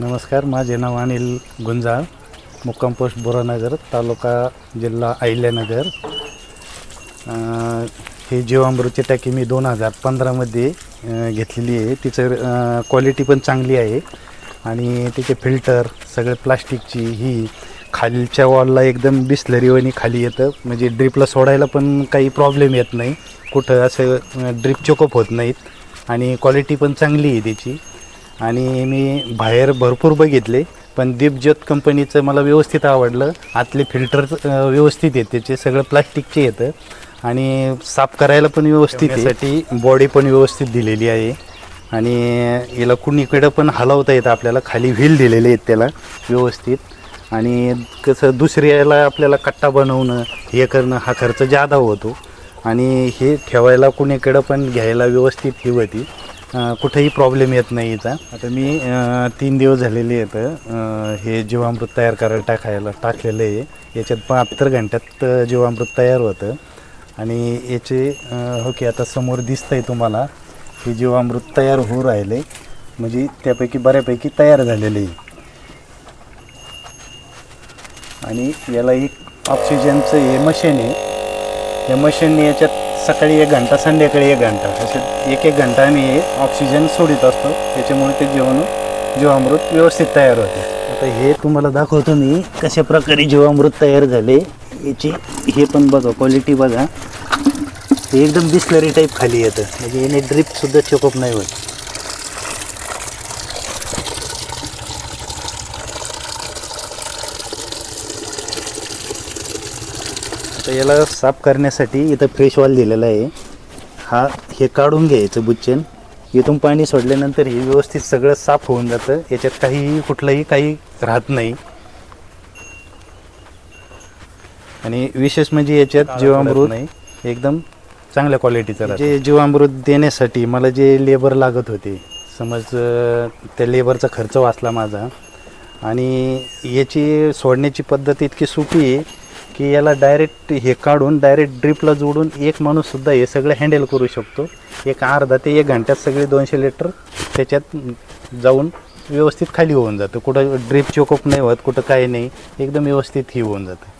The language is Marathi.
नमस्कार माझे नाव अनिल गुंजाळ मुक्काम पोस्ट बोरानगर तालुका जिल्हा अहिल्यानगर. ही जीवामृतची टाकी मी दोन हजार पंधरामध्ये घेतलेली आहे. तिचं क्वालिटी पण चांगली आहे. आणि तिचे फिल्टर सगळे प्लास्टिकची ही खालच्या वॉलला एकदम बिस्लरीवणी खाली येतं. म्हणजे ड्रिपला सोडायला पण काही प्रॉब्लेम येत नाही. कुठं असं ड्रिप चोकअप होत नाहीत. आणि क्वालिटी पण चांगली आहे त्याची आणि मी बाहेर भरपूर बघितले पण दीपज्योत कंपनीचं मला व्यवस्थित आवडलं. आतले फिल्टर व्यवस्थित आहेत त्याचे सगळं प्लास्टिकचे येतं. आणि साफ करायला पण व्यवस्थित आहे. साठी बॉडी पण व्यवस्थित दिलेली आहे. आणि याला कुणीकडं पण हलवता येतं आपल्याला खाली व्हील दिलेले आहेत त्याला व्यवस्थित. आणि कसं दुसऱ्याला आपल्याला कट्टा बनवणं हे करणं हा खर्च जादा होतो. आणि हे ठेवायला कुणीकडं पण घ्यायला व्यवस्थित ही होती कुठेही प्रॉब्लेम येत नाही याचा आता मी तीन दिवस झालेले आहेत हे जीवामृत तयार करायला टाकायला टाकलेलं आहे. याच्यात बहात्तर घंट्यात जीवामृत तयार होतं. आणि याचे ओके हो आता समोर दिसतं आहे तुम्हाला हे जीवामृत तयार होऊ राहिले. म्हणजे त्यापैकी बऱ्यापैकी तयार झालेले. आहे आणि याला एक ऑक्सिजनचं हे मशीन आहे. या मशीनने याच्यात सकाळी एक घंटा संध्याकाळी एक घंटा. असे एक एक घंटा आम्ही हे ऑक्सिजन सोडित असतो. त्याच्यामुळे ते जीवाणू जीवामृत व्यवस्थित तयार होते. आता हे तुम्हाला दाखवतो मी कशा प्रकारे जीवामृत तयार झाले. याची हे पण बघा क्वालिटी बघा. ते एकदम बिस्लरी टाईप खाली येतं. म्हणजे याने ड्रिपसुद्धा चेकअप नाही होत. आता याला साफ करण्यासाठी इथं फ्रेश वॉल दिलेला आहे. हा हे काढून घ्यायचं बुच्चन. इथून पाणी सोडल्यानंतर हे व्यवस्थित सगळं साफ होऊन जातं. याच्यात काही कुठलंही काही राहत नाही. आणि विशेष म्हणजे याच्यात जीवामृत नाही. एकदम चांगल्या क्वालिटीचं जे जीवामृत देण्यासाठी मला जे लेबर लागत होते समज त्या लेबरचा खर्च वाचला माझा. आणि याची सोडण्याची पद्धत इतकी सोपी आहे की याला डायरेक्ट हे काढून डायरेक्ट ड्रिपला जोडून एक माणूससुद्धा हे सगळं हँडल करू शकतो. एक अर्धा ते एक घंट्यात सगळे दोनशे लिटर त्याच्यात जाऊन व्यवस्थित खाली होऊन जातं. कुठं ड्रिप चोकअप नाही होत कुठं काही नाही. एकदम व्यवस्थित ही होऊन जातं.